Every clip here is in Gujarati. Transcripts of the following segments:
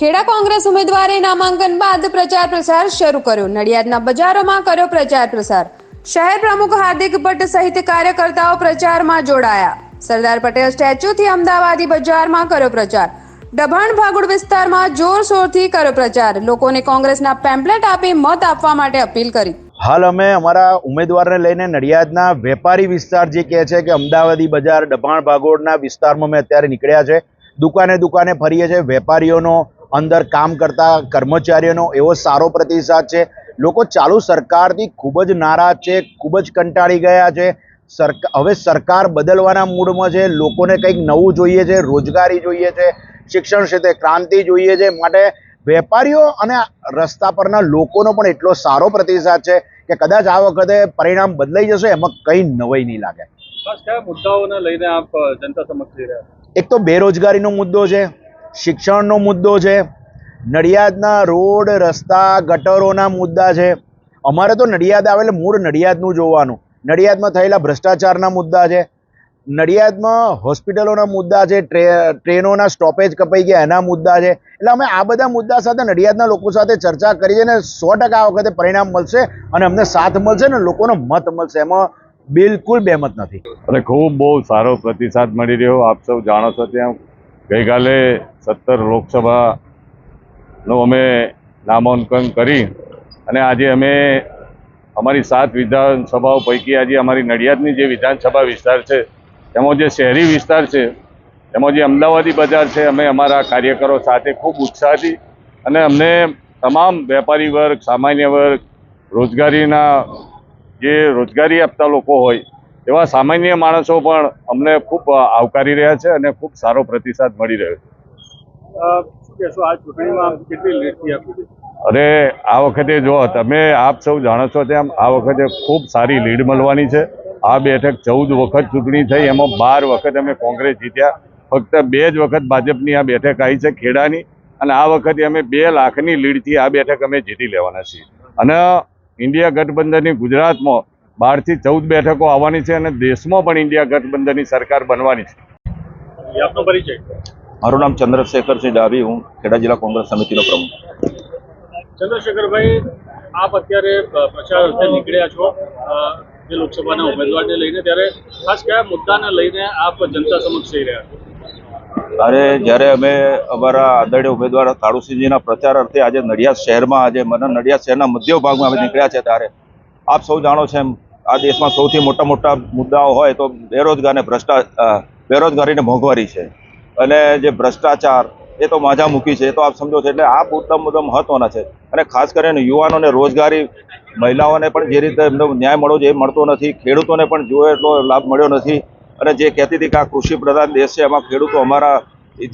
ખેડા કોંગ્રેસ ઉમેદવારે નામાંકન બાદ પ્રચાર પ્રસાર શરૂ કર્યો. નડિયાદના બજારોમાં કર્યો પ્રચાર પ્રસાર. શહેર પ્રમુખ હાર્દિક ભટ્ટ સહિત કાર્યકર્તાઓ પ્રચારમાં જોડાયા. સરદાર પટેલ સ્ટેચ્યુથી અમદાવાદી બજારમાં કર્યો પ્રચાર. દબાણ ભાગોળ વિસ્તારમાં જોરશોરથી કર્યો પ્રચાર. લોકોને કોંગ્રેસના પેમ્પલેટ આપી મત આપવા માટે અપીલ કરી. હાલ અમે અમારા ઉમેદવારને લઈને નડિયાદના વેપારી વિસ્તાર જે કહે છે કે અમદાવાદી બજાર ડભાણ ભાગોળના વિસ્તારમાં અમે અત્યારે નીકળ્યા છે. દુકાને દુકાને ફરીએ છીએ. વેપારીઓનો અંદર કામ કરતા કર્મચારીઓનો એવો સારો પ્રતિસાદ છે. લોકો ચાલુ સરકારથી ખૂબ જ નારાજ છે ખૂબ જ કંટાળી ગયા છે. સરકાર હવે સરકાર બદલવાના મૂડમાં છે લોકોને કંઈક નવું જોઈએ છે રોજગારી જોઈએ છે શિક્ષણ ક્ષેત્રે ક્રાંતિ જોઈએ છે. માટે વેપારીઓ અને રસ્તા પરના લોકોનો પણ એટલો સારો પ્રતિસાદ છે કે કદાચ આ વખતે પરિણામ બદલાઈ જશે એમાં કંઈ નવાઈ નહીં લાગે. મુદ્દાઓને લઈને આપ જનતા સમક્ષ એક તો બેરોજગારીનો મુદ્દો છે. શિક્ષણનો મુદ્દો છે, નડિયાદના રોડ, રસ્તા, ગટરોના મુદ્દા છે. અમારે તો નડિયાદ આવે એટલે મૂળ નડિયાદનું જોવાનું. નડિયાદમાં થયેલા ભ્રષ્ટાચારના મુદ્દા છે. નડિયાદમાં હોસ્પિટલોના મુદ્દા છે, ટ્રે, ટ્રેનોના સ્ટોપેજ કપાઈ ગયા એના મુદ્દા છે. એટલે અમે આ બધા મુદ્દા સાથે નડિયાદના લોકો સાથે ચર્ચા કરી છે અને સો ટકા આ વખતે પરિણામ મળશે અને અમને સાથ મળશે ને લોકોનો મત મળશે. એમાં બિલકુલ બેમત નથી. અને ખૂબ બહુ સારો પ્રતિસાદ મળી રહ્યો. આપ સૌ જાણો છો ત્યાં ગઈકાલે સત્તર લોકસભાનું અમે નામાંકન કરી અને આજે અમે અમારી સાત વિધાનસભાઓ પૈકી આજે અમારી નડિયાદની જે વિધાનસભા વિસ્તાર છે, એમાં જે શહેરી વિસ્તાર છે, એમાં જે અમદાવાદી બજાર છે, અમે અમારા કાર્યકરો સાથે ખૂબ ઉત્સાહથી અને અમને તમામ વેપારી વર્ગ, સામાન્ય વર્ગ, રોજગારીના જે રોજગારી આપતા લોકો હોય એવા સામાન્ય માણસો પણ અમને ખૂબ આવકારી રહ્યા છે અને ખૂબ સારો પ્રતિસાદ મળી રહ્યો છે? અરે આ વખતે જો તમે આપ સૌ જાણો છો તેમ આ વખતે ખૂબ સારી લીડ મળવાની છે. આ બેઠક ચૌદ વખત ચૂંટણી થઈ એમાં બાર વખત અમે કોંગ્રેસ જીત્યા. ફક્ત બે જ વખત ભાજપની આ બેઠક આવી છે ખેડાની. અને આ વખતે અમે બે લાખની લીડથી આ બેઠક અમે જીતી લેવાના છીએ. અને ઇન્ડિયા ગઠબંધનની ગુજરાતમાં બારથી ચૌદ બેઠકો આવવાની છે અને દેશમાં પણ ઇન્ડિયા ગઠબંધનની સરકાર બનવાની છે. આપનો પરિચય. મારું નામ ચંદ્રશેખરસિંહ ડાભી હું ખેડા જિલ્લા કોંગ્રેસ સમિતિનો પ્રમુખ. ચંદ્રશેખરભાઈ આપ અત્યારે પ્રચાર અર્થે નીકળ્યા છો જે લોકસભાના ઉમેદવારને લઈને. ત્યારે ખાસ કયા મુદ્દાને લઈને આપ જનતા સમક્ષ જઈ રહ્યા છો? અરે જ્યારે અમે અમારા આદરણીય ઉમેદવાર કાળુસિંહજીના પ્રચાર અર્થે આજે નડિયાદ શહેરમાં આજે મને નડિયાદ શહેરના મધ્ય ભાગમાં અમે નીકળ્યા છે ત્યારે. આપ સૌ જાણો છો એમ આ દેશમાં સૌથી મોટા મોટા મુદ્દાઓ હોય તો બેરોજગારને ભ્રષ્ટા બેરોજગારીને મોંઘવારી છે. અને જે ભ્રષ્ટાચાર એ તો માજા મૂકી છે, એ તો આપ સમજો છો, એટલે આ મુદ્દા મુદ્દા મહત્વના છે. અને ખાસ કરીને યુવાનોને રોજગારી, મહિલાઓને પણ જે રીતે એમનો ન્યાય મળવો જોઈએ એ મળતો નથી, ખેડૂતોને પણ જોયો એટલો લાભ મળ્યો નથી. અને જે કહેતી હતી કે આ કૃષિ પ્રધાન દેશ છે, એમાં ખેડૂતો અમારા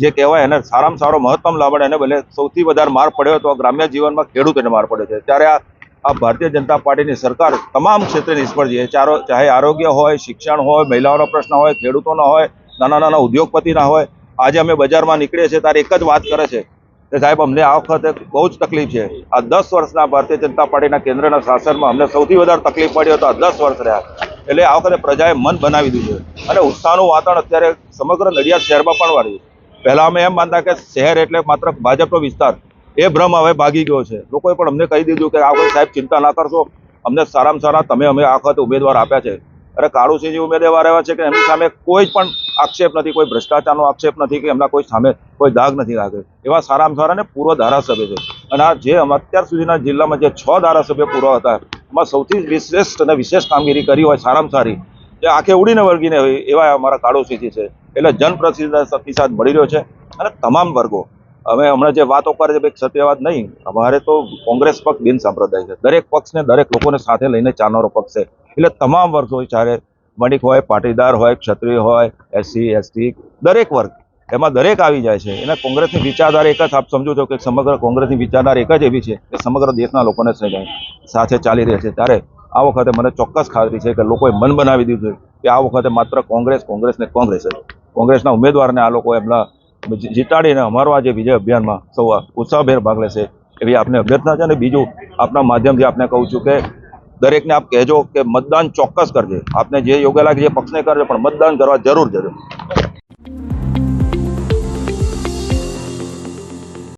જે કહેવાય એને સારામાં સારો મહત્તમ લાભ મળે, એને ભલે સૌથી વધારે માર પડ્યો તો ગ્રામ્ય જીવનમાં ખેડૂતોને માર પડ્યો છે. ત્યારે આ આ ભારતીય જનતા પાર્ટીની સરકાર તમામ ક્ષેત્રે નિષ્ફળ છે ચાહે આરોગ્ય હોય, શિક્ષણ હોય, મહિલાઓનો પ્રશ્ન હોય, ખેડૂતોનો હોય, નાના નાના ઉદ્યોગપતિના હોય. આજે અમે બજારમાં નીકળીએ છીએ, ત્યારે એક જ વાત કરે છે કે સાહેબ, અમને આ વખતે બહુ જ તકલીફ છે. આ દસ વર્ષના ભારતીય જનતા પાર્ટીના કેન્દ્રના શાસનમાં અમને સૌથી વધારે તકલીફ પડી હતો આ દસ વર્ષ રહ્યા. એટલે આ વખતે પ્રજાએ મન બનાવી દીધું છે. અને ઉત્સાહનું વાતાવરણ અત્યારે સમગ્ર નડિયાદ શહેરમાં પણ વાળ્યું પહેલાં અમે એમ માનતા કે શહેર એટલે માત્ર ભાજપનો વિસ્તાર. એ ભ્રમ હવે ભાગી ગયો છે. લોકોએ પણ અમને કહી દીધું કે આ વખતે સાહેબ ચિંતા ના કરશો. અમને સારામાં સારા તમે અમે આ વખતે ઉમેદવાર આપ્યા છે. અરે કાળુસિંહજી ઉમેદવાર એવા છે કે એમની સામે કોઈ પણ આક્ષેપ નથી, કોઈ ભ્રષ્ટાચારનો આક્ષેપ નથી કે એમના કોઈ સામે કોઈ દાગ નથી લાગે. એવા સારામાં સારા ને પૂર્વ ધારાસભ્ય છે. અને આ જે અત્યાર સુધીના જિલ્લામાં જે છ ધારાસભ્ય પૂર્વ હતા, એમાં સૌથી વિશેષ અને વિશેષ કામગીરી કરી હોય સારામાં સારી, જે આંખે ઉડીને વળગીને હોય એવા અમારા કાળુસિંહજી છે. એટલે જનપ્રતિનિધિ પ્રતિસાદ મળી રહ્યો છે. અને તમામ વર્ગો અમે હમણાં જે વાતો છે એક સત્યવાદ નહીં, અમારે તો કોંગ્રેસ પક્ષ બિન સાંપ્રદાય છે. દરેક પક્ષને, દરેક લોકોને સાથે લઈને ચાલનારો પક્ષ છે. એટલે તમામ વર્ગો ચારે વણિક હોય, પાટીદાર હોય, ક્ષત્રિય હોય, એસસી, એસટી, દરેક વર્ગ, એમાં દરેક આવી જાય છે. એને કોંગ્રેસની વિચારધારા એક જ, આપ સમજો છો કે સમગ્ર કોંગ્રેસની વિચારધારા એક જ એવી છે કે સમગ્ર દેશના લોકોને સાથે ચાલી રહે છે. ત્યારે આ વખતે મને ચોક્કસ ખાતરી છે કે લોકોએ મન બનાવી દીધું છે કે આ વખતે માત્ર કોંગ્રેસ કોંગ્રેસ ને કોંગ્રેસ જ. કોંગ્રેસના ઉમેદવારને આ લોકો એમના જીતાડીને અમારો આ જે વિજય અભિયાનમાં સૌ ઉત્સાહભેર ભાગ લેશે એવી આપને અભ્યર્થના છે અને બીજું આપના માધ્યમથી આપને કહું છું કે દરેકને આપ કહેજો કે મતદાન ચોક્કસ કરજે. આપને જે યોગ્ય લાગે જે પક્ષને કરજો, પણ મતદાન કરવા જરૂર જજો